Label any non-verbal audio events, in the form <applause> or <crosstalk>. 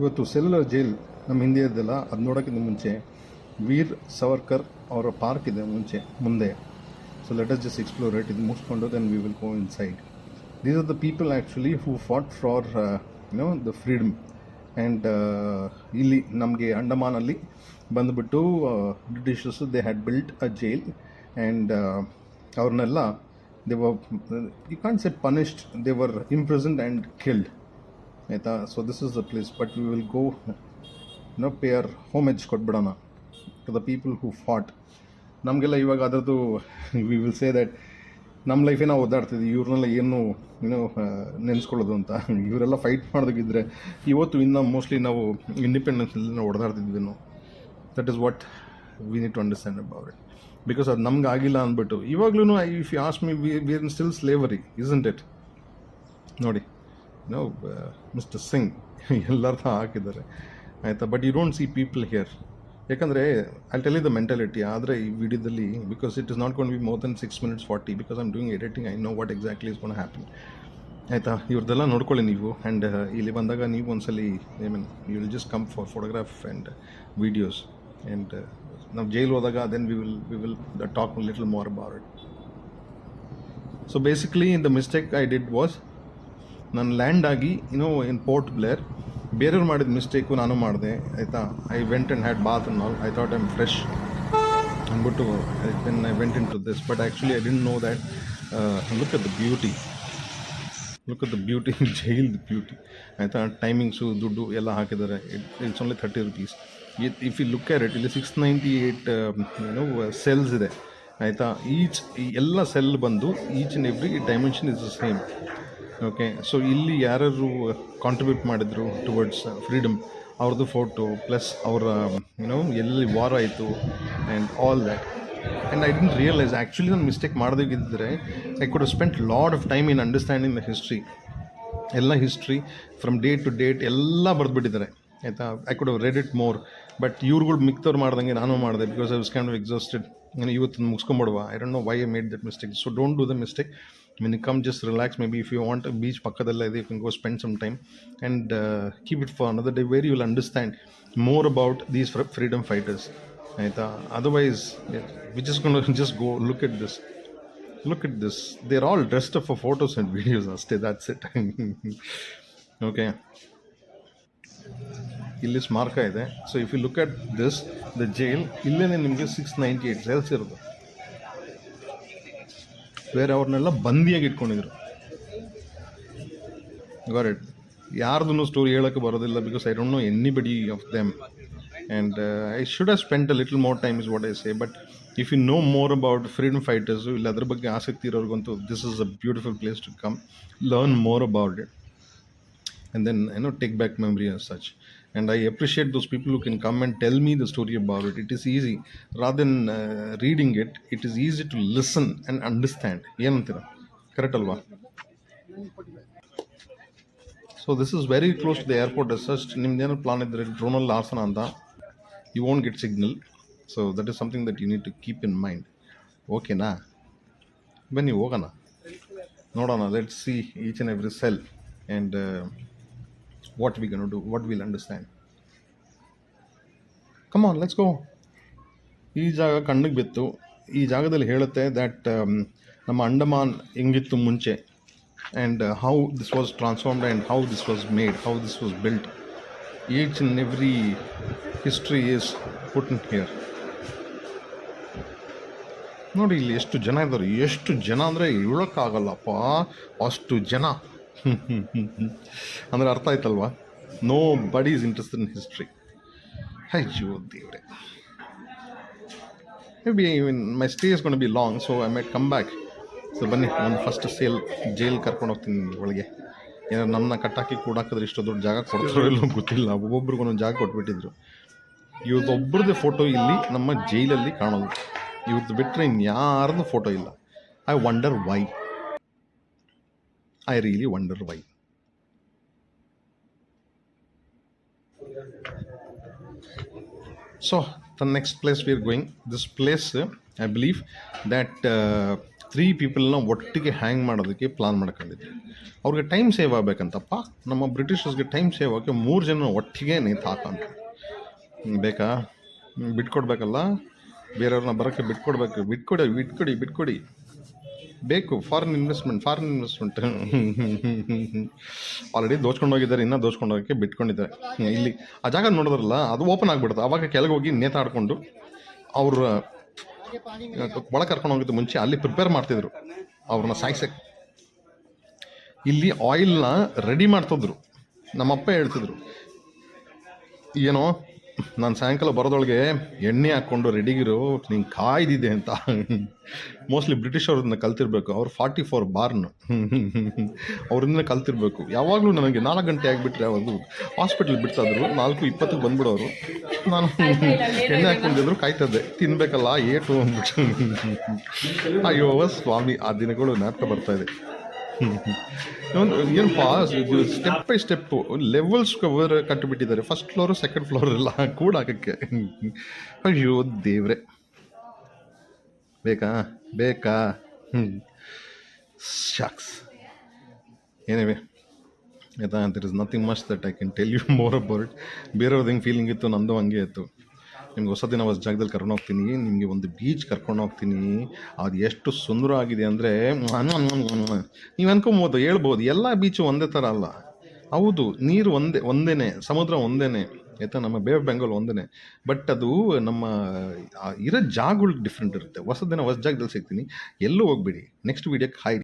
ಇವತ್ತು cellular jail ನಮ್ಮ ಹಿಂದೆ ಇದ್ದಲ್ಲ, ಅದು ನೋಡೋಕ್ಕಿಂತ ಮುಂಚೆ ವೀರ್ ಸವರ್ಕರ್ ಅವರ ಪಾರ್ಕ್ ಇದೆ ಮುಂಚೆ, ಮುಂದೆ. So let us just explore it ಇದು ಮುಗಿಸ್ಕೊಂಡು then we will go inside these are the people actually who fought for you know the freedom and ಇಲ್ಲಿ ನಮಗೆ ಅಂಡಮಾನಲ್ಲಿ ಬಂದುಬಿಟ್ಟು Britishers they had built a jail and ಅವ್ರನ್ನೆಲ್ಲ they were you can say punished they were imprisoned and killed ಆಯಿತಾ so this is the place but we will go no pay homage ಕೊಟ್ಬಿಡೋಣ to the people who fought ನಮಗೆಲ್ಲ ಇವಾಗ ಅದರದ್ದು we will say that ನಮ್ಮ ಲೈಫೇ ನಾವು ಓದಾಡ್ತಿದ್ವಿ ಇವ್ರನ್ನೆಲ್ಲ ಏನು ಏನೋ ನೆನೆಸ್ಕೊಳ್ಳೋದು ಅಂತ. ಇವರೆಲ್ಲ ಫೈಟ್ ಮಾಡೋದಕ್ಕಿದ್ರೆ ಇವತ್ತು ಇನ್ನು ಮೋಸ್ಟ್ಲಿ ನಾವು ಇಂಡಿಪೆಂಡೆನ್ಸ್ ನಾವು ಹೊಡೆದಾಡ್ತಿದ್ವಿ ನಾವು. That is what we need to understand about it because ಅದು ನಮ್ಗೆ ಆಗಿಲ್ಲ ಅಂದ್ಬಿಟ್ಟು ಇವಾಗ್ಲೂ if you ask me we we are still slavery isn't it ನೋಡಿ. ನೋ ಮಿಸ್ಟರ್ ಸಿಂಗ್ ಎಲ್ಲರ್ಥ ಹಾಕಿದ್ದಾರೆ. ಆಯಿತಾ? But you don't see people here ಯಾಕಂದರೆ ಐ ಟೆಲ್ ದ ಮೆಂಟಾಲಿಟಿ ಆದರೆ ಈ ವಿಡಿಯೋದಲ್ಲಿ because it is not gonna be more than six minutes forty because I'm doing editing I know what exactly is gonna happen ಆಯಿತಾ? ಇವ್ರದ್ದೆಲ್ಲ ನೋಡ್ಕೊಳ್ಳಿ ನೀವು. And ಇಲ್ಲಿ ಬಂದಾಗ ನೀವು ಒಂದ್ಸಲಿ I mean you will just come for photograph and videos and ನಾವು jail ಹೋದಾಗ then we will we will talk little more about it so basically the mistake I did was ನಾನು ಲ್ಯಾಂಡ್ ಆಗಿ ಇನ್ನೂ ಇನ್ port Blair ಬೇರೆಯವ್ರು ಮಾಡಿದ mistake ನಾನು ಮಾಡಿದೆ, ಆಯಿತಾ? I went and had bath all I thought I'm fresh ಅಂದ್ಬಿಟ್ಟು then I went into this but actually I didn't know that look at the beauty look at the beauty jail beauty ಆಯಿತಾ? Timings ದುಡ್ಡು ಎಲ್ಲ ಹಾಕಿದ್ದಾರೆ. It it's only thirty rupees if you look at it ಇಲ್ಲಿ six ninety eight ಏನೋ cells ಇದೆ. ಆಯಿತಾ? Each ಎಲ್ಲ cell ಬಂದು each and every dimension is the same okay so ಇಲ್ಲಿ ಯಾರ್ಯಾರು ಕಾಂಟ್ರಿಬ್ಯೂಟ್ ಮಾಡಿದ್ರು ಟುವರ್ಡ್ಸ್ ಫ್ರೀಡಮ್ ಅವ್ರದ್ದು ಫೋಟೋ ಪ್ಲಸ್ ಅವರ ಯುನೋ ಎಲ್ಲಿ ವಾರ್ ಆಯಿತು and all that and I didn't realise actually ನಾನು mistake ಮಾಡೋದಕ್ಕಿದ್ದರೆ I could spend lot of time in understanding the history ಎಲ್ಲ history from date to date ಎಲ್ಲ ಬರೆದುಬಿಟ್ಟಿದ್ದಾರೆ, ಆಯಿತಾ? I could read it more but ಇವ್ರುಗಳು ಮಿಕ್ತವ್ರು ಮಾಡ್ದಂಗೆ ನಾನು ಮಾಡಿದೆ because I was kind exhausted ನಾನು ಇವತ್ತು ಮುಗಿಸ್ಕೊಂಬಿಡುವ I don't know why I made that mistake so don't do the mistake mean come just relax maybe if you want beach ಪಕ್ಕದಲ್ಲ ಇದೆ you can go spend some time and keep it for another day very you will understand more about these freedom fighters ಆಯಿತಾ otherwise we just gonna just go look at this look at this. They're all dressed up for photos and <laughs> videos. ಅಷ್ಟೇ that's it. <laughs> Okay. ಇಲ್ಲಿ ಸ್ಮಾರಕ ಇದೆ. So if you look at this the jail ಇಲ್ಲೇ ನಿಮಗೆ six ninety eight cells ಇರೋದು. ಬೇರೆ ಅವ್ರನ್ನೆಲ್ಲ ಬಂದಿಯಾಗಿ ಇಟ್ಕೊಂಡಿದ್ರು. ಗಾಟ್ ಇಟ್ ಯಾರ್ದು ಸ್ಟೋರಿ ಹೇಳೋಕ್ಕೆ ಬರೋದಿಲ್ಲ because I don't know anybody of them and I should have spend a little more time is what I say but if you know more about freedom fighters ಇಲ್ಲ ಅದ್ರ ಬಗ್ಗೆ ಆಸಕ್ತಿ ಇರೋರಿಗಂತೂ this is a beautiful place to come learn more about it and then I know take back memory as such. And i appreciate those people who can come and tell me the story about it it is easy rather than uh, reading it it is easy to listen and understand ಏನಂತೀರ correct ಅಲ್ವಾ so this is very close to the airport as such ನಿಮ್ದೇನೋ plan ಇದ್ದರೆ ಡ್ರೋನಲ್ಲಿ ಆರ್ಸೋಣ ಅಂತ you won't get signal so that is something that you need to keep in mind ಓಕೆನಾ ಬನ್ನಿ ಹೋಗೋಣ ನೋಡೋಣ let see each and every cell and what going to do, what will understand. Come on let's go ಈ ಜಾಗ ಕಣ್ಣಿಗೆ ಬಿತ್ತು. ಈ ಜಾಗದಲ್ಲಿ ಹೇಳುತ್ತೆ ದ್ಯಾಟ್ ನಮ್ಮ ಅಂಡಮಾನ್ ಹೆಂಗಿತ್ತು ಮುಂಚೆ and how this was transformed and how this was made how this was built each in every history is put in here ನೋಡಿ ಇಲ್ಲಿ ಎಷ್ಟು ಜನ ಇದ್ದಾರೆ. ಎಷ್ಟು ಜನ ಅಂದರೆ ಹೇಳೋಕ್ಕಾಗಲ್ಲಪ್ಪ. ಅಷ್ಟು ಜನ. <laughs> ಅಂದರೆ ಅರ್ಥ ಆಯ್ತಲ್ವಾ? ನೋ ಬಡಿ ಈಸ್ ಇಂಟ್ರೆಸ್ಟೆಡ್ ಇನ್ ಹಿಸ್ಟ್ರಿ ಅಯ್ಯೋ ದೇವ್ರೆ. Maybe even my stay is gonna be long so I might come back so ಬನ್ನಿ, ಒಂದು ಫಸ್ಟ್ ಸೇಲ್ ಜೈಲ್ ಕರ್ಕೊಂಡು ಹೋಗ್ತೀನಿ ಒಳಗೆ. ಏನಾದ್ರು ನಮ್ಮನ್ನ ಕಟ್ಟಾಕಿ ಕೂಡಾಕಿದ್ರೆ ಇಷ್ಟು ದೊಡ್ಡ ಜಾಗ ಕೊಡ್ತಾರೋ ಇಲ್ಲೋ ಗೊತ್ತಿಲ್ಲ. ಒಬ್ಬೊಬ್ರಿಗೆ ಒಂದೊಂದು ಜಾಗ ಕೊಟ್ಬಿಟ್ಟಿದ್ರು. ಇವ್ರದ್ದೊಬ್ಬರದೇ ಫೋಟೋ ಇಲ್ಲಿ ನಮ್ಮ ಜೈಲಲ್ಲಿ ಕಾಣೋದು. ಇವ್ರದ್ದು ಬಿಟ್ಟರೆ ಇನ್ಯಾರ್ದು ಫೋಟೋ ಇಲ್ಲ. I wonder why I really wonder why So the next place we are going, this place, uh, that three ಪೀಪಲ್ನ ಒಟ್ಟಿಗೆ ಹ್ಯಾಂಗ್ ಮಾಡೋದಕ್ಕೆ ಪ್ಲಾನ್ ಮಾಡ್ಕೊಂಡಿದ್ದೆ ಅವ್ರಿಗೆ ಟೈಮ್ ಸೇವ್ ಆಗಬೇಕಂತಪ್ಪ. ನಮ್ಮ ಬ್ರಿಟಿಷರ್ಸ್ಗೆ ಟೈಮ್ ಸೇವ್ ಆಗೋಕ್ಕೆ ಮೂರು ಜನ ಒಟ್ಟಿಗೆ ನೇತು ಹಾಕಂತ ಬೇಕಾ? ಬಿಟ್ಕೊಡ್ಬೇಕಲ್ಲ? ಬೇರೆಯವ್ರನ್ನ ಬರೋಕ್ಕೆ ಬಿಟ್ಕೊಡ್ಬೇಕು. ಬಿಟ್ಕೊಡಿ ಬಿಟ್ಕೊಡಿ ಬಿಟ್ಕೊಡಿ. ಬೇಕು foreign investment foreign investment already ದೋಚ್ಕೊಂಡು ಹೋಗಿದ್ದಾರೆ, ಇನ್ನೂ ದೋಚ್ಕೊಂಡು ಹೋಗಕ್ಕೆ ಬಿಟ್ಕೊಂಡಿದ್ದಾರೆ. ಇಲ್ಲಿ ಆ ಜಾಗ ನೋಡಿದ್ರಲ್ಲ, ಅದು ಓಪನ್ ಆಗಿಬಿಡುತ್ತೆ. ಅವಾಗ ಕೆಳಗೆ ಹೋಗಿ ನೇತಾಡಿಕೊಂಡು ಅವರು, ಒಳಗೆ ಕರ್ಕೊಂಡು ಹೋಗಿದ್ದು ಮುಂಚೆ ಅಲ್ಲಿ ಪ್ರಿಪೇರ್ ಮಾಡ್ತಿದ್ರು ಅವ್ರನ್ನ ಸಾಯ್ಸಕ್ಕೆ. ಇಲ್ಲಿ ಆಯಿಲ್ನ ರೆಡಿ ಮಾಡ್ತಿದ್ರು. ನಮ್ಮಪ್ಪ ಹೇಳ್ತಿದ್ರು, ಏನೋ ನಾನು ಸಾಯಂಕಾಲ ಬರೋದೊಳಗೆ ಎಣ್ಣೆ ಹಾಕ್ಕೊಂಡು ರೆಡಿಗಿರು ನಿಂಗೆ ಕಾಯ್ದಿದೆ ಅಂತ. ಮೋಸ್ಟ್ಲಿ ಬ್ರಿಟಿಷ್ ಅವ್ರನ್ನ ಕಲ್ತಿರ್ಬೇಕು. ಅವ್ರು ಫಾರ್ಟಿ ಫೋರ್ ಬಾರ್ನ್ ಅವರಿಂದ ಕಲ್ತಿರ್ಬೇಕು. ಯಾವಾಗಲೂ ನನಗೆ ನಾಲ್ಕು ಗಂಟೆ ಆಗಿಬಿಟ್ರೆ ಅವರು ಹಾಸ್ಪಿಟ್ಲ್ ಬಿಡ್ತಾಯಿದ್ರು ನಾಲ್ಕು ಇಪ್ಪತ್ತಕ್ಕೆ ಬಂದ್ಬಿಡೋರು. ನಾನು ಎಣ್ಣೆ ಹಾಕ್ಕೊಂಡಿದ್ರು, ಕಾಯ್ತದ್ದೆ. ತಿನ್ಬೇಕಲ್ಲ, ಏಟು ಅಂದ್ಬಿಟ್ಟು. ಅಯ್ಯೋ ಸ್ವಾಮಿ, ಆ ದಿನಗಳು ಬರ್ತಾ ಇದೆ ಏನಪ್ಪ step by step levels cover ಕಟ್ಟಿಬಿಟ್ಟಿದ್ದಾರೆ first floor second floor ಎಲ್ಲ ಕೂಡ ಹಾಕಕ್ಕೆ ಅಯ್ಯೋ ದೇವ್ರೆ. ಬೇಕಾ? ಬೇಕಾ? ಹ್ಞೂ ಶಾಕ್ಸ್ ಏನಿವೆ ಆಯ್ತಾ there is nothing much that I can tell you more about ಬೇರೆಯವ್ರದ್ದು ಹೆಂಗೆ ಫೀಲಿಂಗ್ ಇತ್ತು, ನಂದು ಹಂಗೆ ಇತ್ತು. ನಿಮ್ಗೆ ಹೊಸ ದಿನ ಹೊಸ ಜಾಗದಲ್ಲಿ ಕರ್ಕೊಂಡು ಹೋಗ್ತೀನಿ, ನಿಮಗೆ ಒಂದು ಬೀಚ್ ಕರ್ಕೊಂಡು ಹೋಗ್ತೀನಿ, ಅದು ಎಷ್ಟು ಸುಂದರ ಆಗಿದೆ ಅಂದರೆ ನೀವು ಅನ್ಕೊಬೋದು, ಹೇಳ್ಬೋದು, ಎಲ್ಲ ಬೀಚು ಒಂದೇ ಥರ ಅಲ್ಲ. ಹೌದು, ನೀರು ಒಂದೇ ಒಂದೇ ಸಮುದ್ರ ಒಂದೇ ಆಯಿತಾ? ನಮ್ಮ ಬೇ ಆಫ್ ಬೆಂಗಾಲ್ ಒಂದೇ ಬಟ್ ಅದು ನಮ್ಮ ಇರೋ ಜಾಗಗಳು ಡಿಫ್ರೆಂಟ್ ಇರುತ್ತೆ. ಹೊಸ ದಿನ ಹೊಸ ಜಾಗದಲ್ಲಿ ಸಿಗ್ತೀನಿ. ಎಲ್ಲೂ ಹೋಗ್ಬೇಡಿ. Next ವೀಡಿಯೋಕ್ಕೆ hi